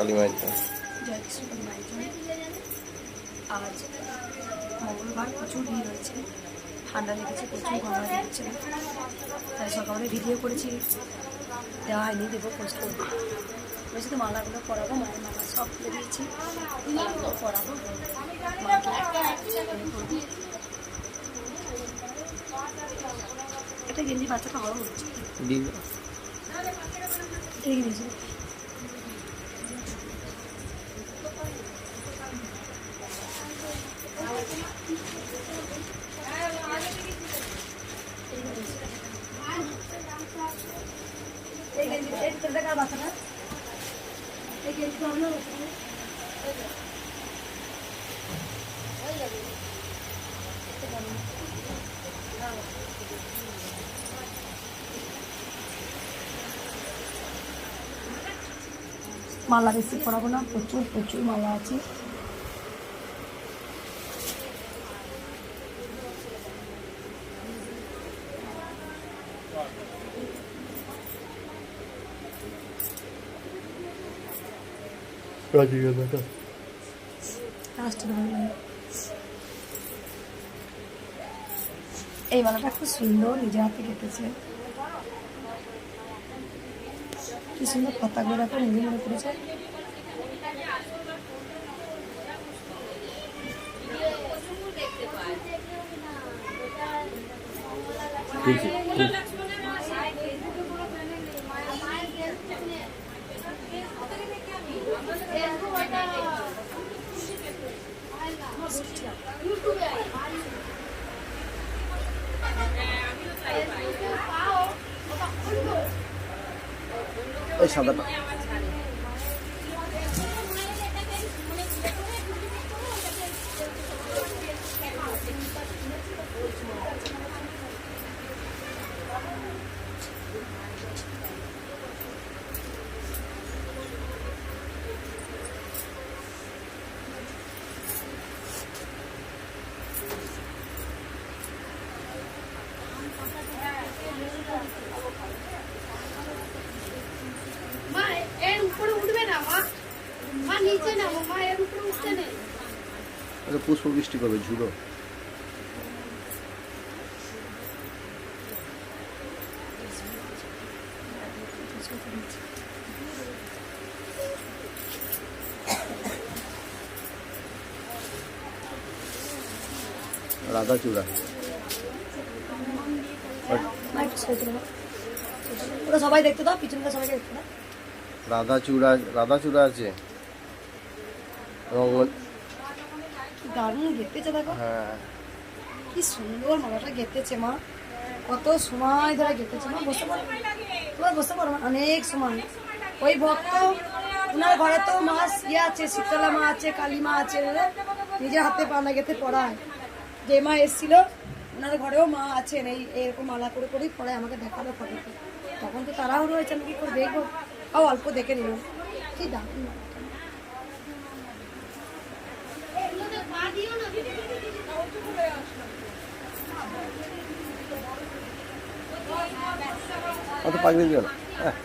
কালী মায়ের জন্য। জয় কৃষ্ণ আজ মঙ্গলবার প্রচুর ভিড় হয়েছে। ঠান্ডা লেগেছে প্রচুর গরম লেগেছে। তাই সকালে ভিডিও করেছি। দেওয়া হয়নি দেবো পোস্ট করব। বলছি তো মালাগুলো পরাবো মায়ের মালা সব খুলে দিয়েছি। মালাগুলো পরাবো। এটা গেঞ্জি বাচ্চাটা বড় হচ্ছে দিয়ে দাও। এই গেঞ্জি এই গেঞ্জি এই ছেলেটা কার বাচ্চাটা এই গেঞ্জি তো আপনার বাচ্চা। মালা বেশি পড়াবো না প্রচুর প্রচুর মালা আছে। এই মালাটা খুব সুন্দর নিজে হাতে কেটেছে। কি সুন্দর পাতাগুলো দেখো নিজে মনে করেছে তুলছি, তুলছি। এই সাদাটা মা এটা পুষ্প বৃষ্টি করবে ঝুড়ো। রাধা চূড়া। একটু সবাই দেখতে দাও পিছনটা দেখতে দাও। রাধা চূড়া রাধা চূড়া আছে। এবং দারুণ গেতেছে দেখো। হ্যাঁ। কি সুন্দর মালাটা গেতেছে মা। কত সময় ধরে গেতেছে মা। বসে পারো তোমার বসে মা? অনেক সময়। ওই ভক্ত ওনার ঘরে তো মা ইয়ে আছে শীতলা মা আছে কালী মা আছে নিজের হাতে পালা গেতে পড়ায়। যে মা এসেছিল ওনার ঘরেও মা আছেন। এই এরকম মালা করে করেই পড়ায় আমাকে দেখাল ফটো তখন তো তারাও রয়েছে। আমি কি করে দেখব? তাও অল্প দেখে নিল কি দারুণ মালাটা। এগুলোতে পা দিও না অত পাগড়ি হ্যাঁ।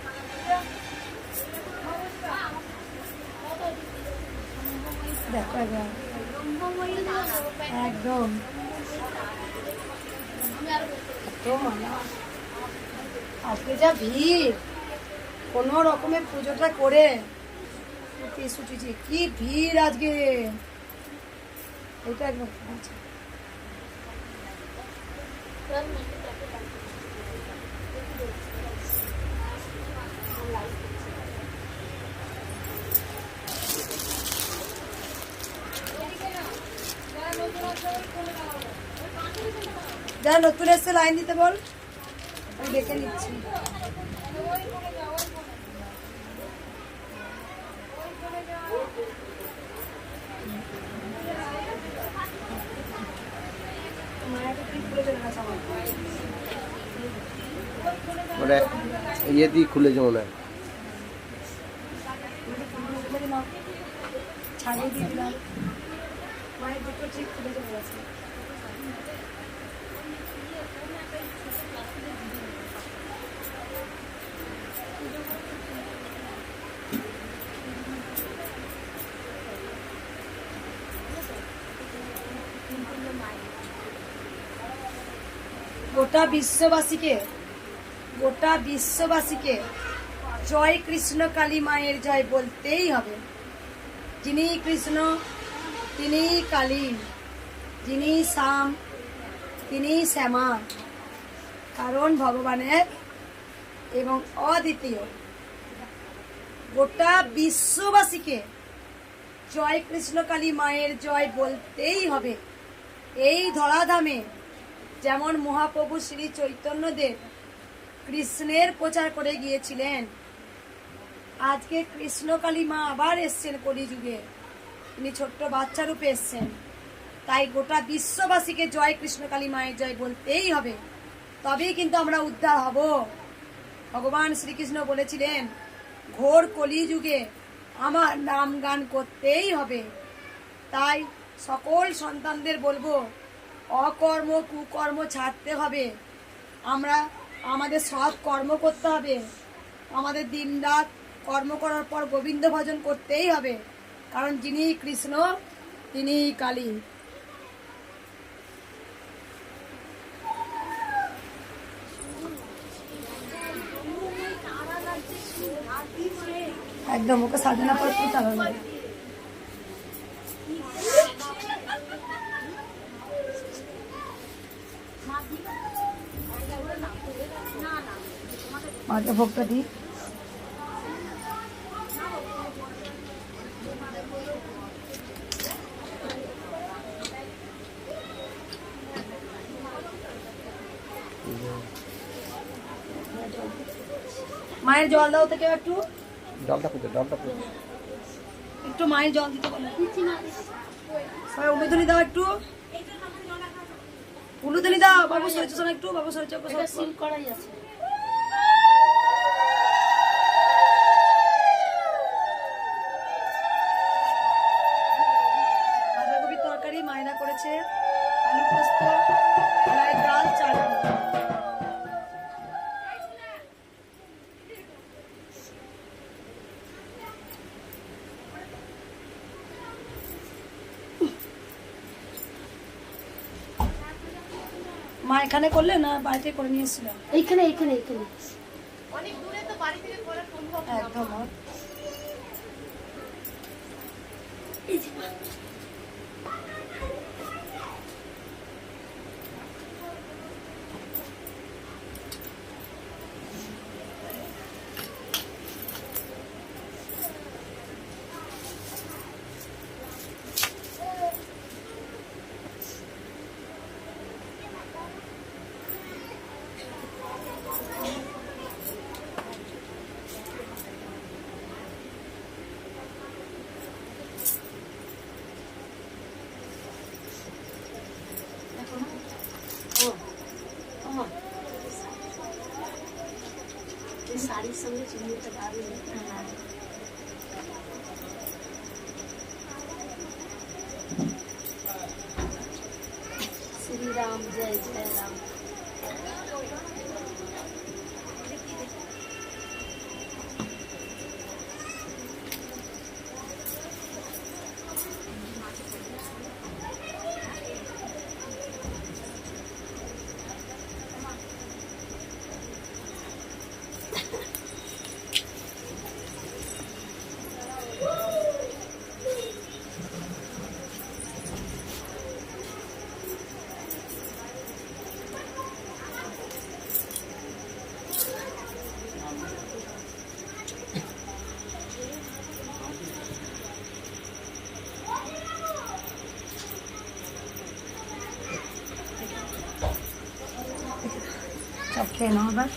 একদম। আজকে যা ভিড়, কোনো রকমের পুজোটা করে। কি ভিড় আজকে। এটা একদম আচ্ছা যারা নতুন এসে লাইন দিতে বল। আমি দেখে নিচ্ছি। খুলে মানে ইয়ে দিয়ে খুলেছে মনে হয় ছাড়িয়ে দিলাম। মায়ের দুটো ঠিক খুলে গোটা বিশ্ববাসীকে গোটা বিশ্ববাসীকে জয় কৃষ্ণ কালী মায়ের জয় বলতেই হবে। যিনি কৃষ্ণ, তিনি কালী, যিনি শ্যাম, তিনি শ্যামা। কারণ ভগবানের এবং অদ্বিতীয়। গোটা বিশ্ববাসীকে জয় কৃষ্ণ কালী মায়ের জয় বলতেই হবে। এই ধরাধামে যেমন মহাপ্রভু শ্রী চৈতন্যদেব কৃষ্ণের প্রচার করে গিয়েছিলেন। আজকে কৃষ্ণকালী মা আবার এসছেন কলিযুগে। তিনি ছোট্ট বাচ্চা রূপে এসছেন। তাই গোটা বিশ্ববাসীকে জয় কৃষ্ণকালী মায়ের জয় বলতেই হবে। তবেই কিন্তু আমরা উদ্ধার হব। ভগবান শ্রীকৃষ্ণ বলেছিলেন, ঘোর কলিযুগে আমার নাম গান করতেই হবে। তাই সকল সন্তানদের বলব অকর্ম কুকর্ম ছাড়তে হবে। আমরা, আমাদের সৎ কর্ম করতে হবে। আমাদের দিনরাত কর্ম করার পর গোবিন্দ ভজন করতেই হবে। কারণ যিনি কৃষ্ণ, তিনি কালী। একদম, ওকে সাজানো পর পুরো তালা ভোগটা দিই। মায়ের জল দাও থেকে একটু। ডালটা পুঁতে ডালটা পুঁতে একটু মায়ের জল দিতে বলো। সবাই উলুধনি দাও একটু। দাও বাবু শোনা একটু বাবু সরিচ সিল করাই আছে। এখানে করলে না বাড়িতে করে নিয়েছিলাম এইখানে এইখানে এইখানে। এইখানে একদম। মা। এই শাড়ির সঙ্গে চুড়িটা দারুণ শ্রী রাম জয় জয় রাম সব খেয়ে নাও Nova.